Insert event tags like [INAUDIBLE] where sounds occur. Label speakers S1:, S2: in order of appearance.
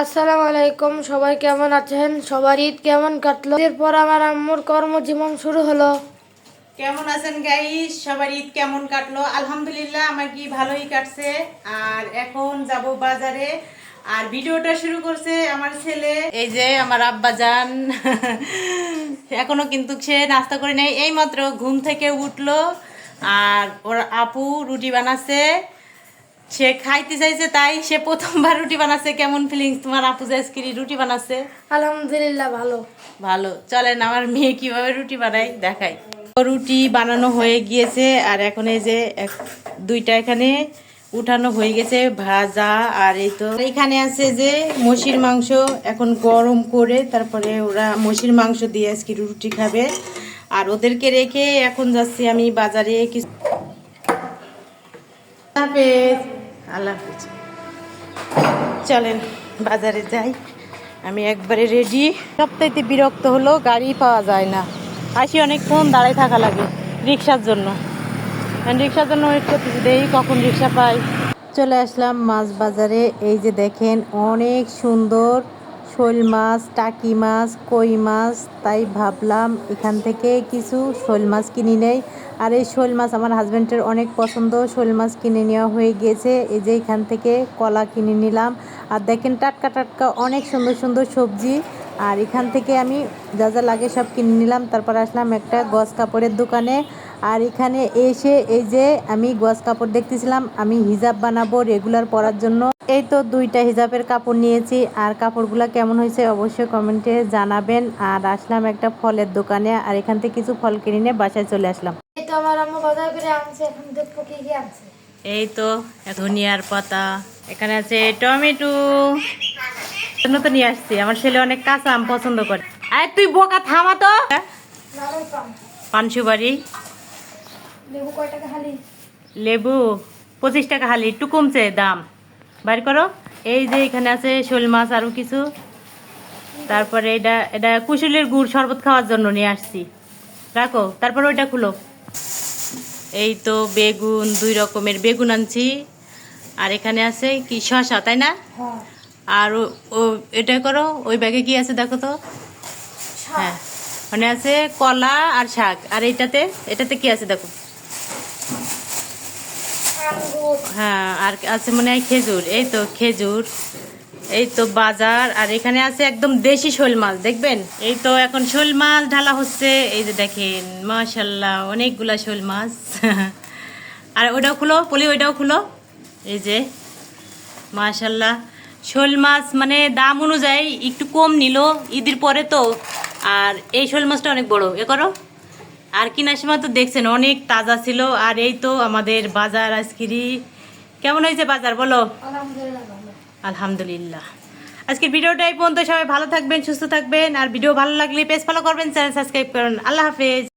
S1: আসসালামু আলাইকুম, সবাই কেমন আছেন? সবার ঈদ কেমন কাটলো? এরপর আমার আম্মুর কর্মজীবন শুরু হলো।
S2: কেমন আছেন গাইস সবার ঈদ কেমন কাটলো? আলহামদুলিল্লাহ, আমার কি ভালোই কাটছে। আর এখন যাব বাজারে। আর ভিডিওটা শুরু করছে আমার ছেলে। এই যে আমার আব্বা যান। এখনও কিন্তু সে নাস্তা করে নেই। এই মাত্র ঘুম থেকে উঠল। আর ওর আপু রুটি বানাচ্ছে। সে খাইতে চাইছে তাই সে প্রথমবার রুটি বানাচ্ছে। কেমন ফিলিংস তোমার আপু যে আজকে রুটি বানাচ্ছে?
S1: আলহামদুলিল্লাহ ভালো।
S2: ভালো। চলেন আমার মেয়ে কীভাবে রুটি বানাই দেখাই। রুটি বানানো হয়ে গিয়েছে আর এখন এই যে দুইটা এখানে উঠানো হয়ে গেছে ভাজা আর এই তো এখানে আছে যে মসির মাংস। এখন গরম করে তারপরে ওরা মসির মাংস দিয়ে আজকে রুটি খাবে। আর ওদেরকে রেখে এখন যাচ্ছি আমি বাজারে কিছু আল্লাহ হাফিজ। চলেন বাজারে যাই। আমি একবারে রেডি সপ্তাহে বিরক্ত হলো গাড়ি পাওয়া যায় না। আসি অনেকক্ষণ দাঁড়ায় থাকা লাগে রিক্সার জন্য। রিক্সার জন্য ওয়েট করতেছি দেখি কখন রিক্সা পাই। চলে আসলাম মাছ বাজারে। এই যে দেখেন অনেক সুন্দর শোল মাছ, টাকি মাছ, কই মাছ, তাই ভাবলাম এখান থেকে কিছু শোল মাছ কিনে নেই। আর এই শোল মাছ আমার হাজব্যান্ডের অনেক পছন্দ। শোল মাছ কিনে নেওয়া হয়ে গেছে। এই যে এখান থেকে কলা কিনে নিলাম। আর দেখেন টাটকা টাটকা অনেক সুন্দর সুন্দর সবজি। আর এখান থেকে আমি যা যা লাগে সব কিনে নিলাম। তারপর আসলাম একটা গজ কাপড়ের দোকানে। আর এখানে এসে এই যে আমি গজ কাপড় দেখতেছিলাম আমি হিজাব বানাবো রেগুলার পরার জন্য। এই তো দুইটা হিজাবের কাপড় নিয়েছি। আর কাপড়গুলো কেমন হয়েছে অবশ্যই কমেন্টে জানাবেন। আর আসলাম একটা ফলের দোকানে। আর এখান থেকে কিছু ফল কিনে নিয়ে বাসায় চলে আসলাম।
S1: এই তো আমার আম্মু বাজার করে আনছে এখন দেখব কি কি আনছে।
S2: এই তো ধনিয়ার পাতা। এখানে আছে টমেটো। নিয়ে আসছি। আমার ছেলে অনেক কাঁচা আম পছন্দ করে। আয় তুই বোকা থামা তো।
S1: পান
S2: পানসুবাড়ি
S1: লেবু
S2: পঁচিশ টাকা হালি একটু কমছে দাম। বাইর করো। এই যে এখানে আছে শোল মাছ আরও কিছু। তারপরে এটা এটা কুশুলের গুড় শরবত খাওয়ার জন্য নিয়ে আসছি। রাখো তারপরে ওইটা খুলো। এই তো বেগুন দুই রকমের বেগুন আনছি। আর এখানে আছে কি শশা তাই না?
S1: হ্যাঁ।
S2: আর ও- এটা করো ওই ব্যাগে কি আছে দেখো তো? হ্যাঁ মানে আছে কলা আর শাক। আর এইটাতে এটাতে কি আছে দেখো? হ্যাঁ আর আছে মনে হয় খেজুর। এই তো খেজুর। এই তো বাজার। আর এখানে আছে একদম দেশি শোল মাছ দেখবেন? এই তো এখন শোল মাছ ঢালা হচ্ছে। এই যে দেখেন মাশাল্লাহ অনেকগুলা শোল মাছ। [LAUGHS] আর ওটাও খুলো পলি ওইটাও খুলো। এই যে মাশাল্লাহ। শোল মাছ মানে দাম অনুযায়ী একটু কম নিল ঈদের পরে তো আর এই শোল মাছটা অনেক বড়। এ করো। আর কিনার সময় তো দেখছেন অনেক তাজা ছিল। আর এই তো আমাদের বাজার আজকেরই। কেমন হয়েছে বাজার বলো? আলহামদুলিল্লাহ। আজকের ভিডিওটা এই পর্যন্ত সবাই ভালো থাকবেন সুস্থ থাকবেন। আর ভিডিও ভালো লাগলে পেজ ফলো করবেন চ্যানেল সাবস্ক্রাইব করুন। আল্লাহ হাফেজ।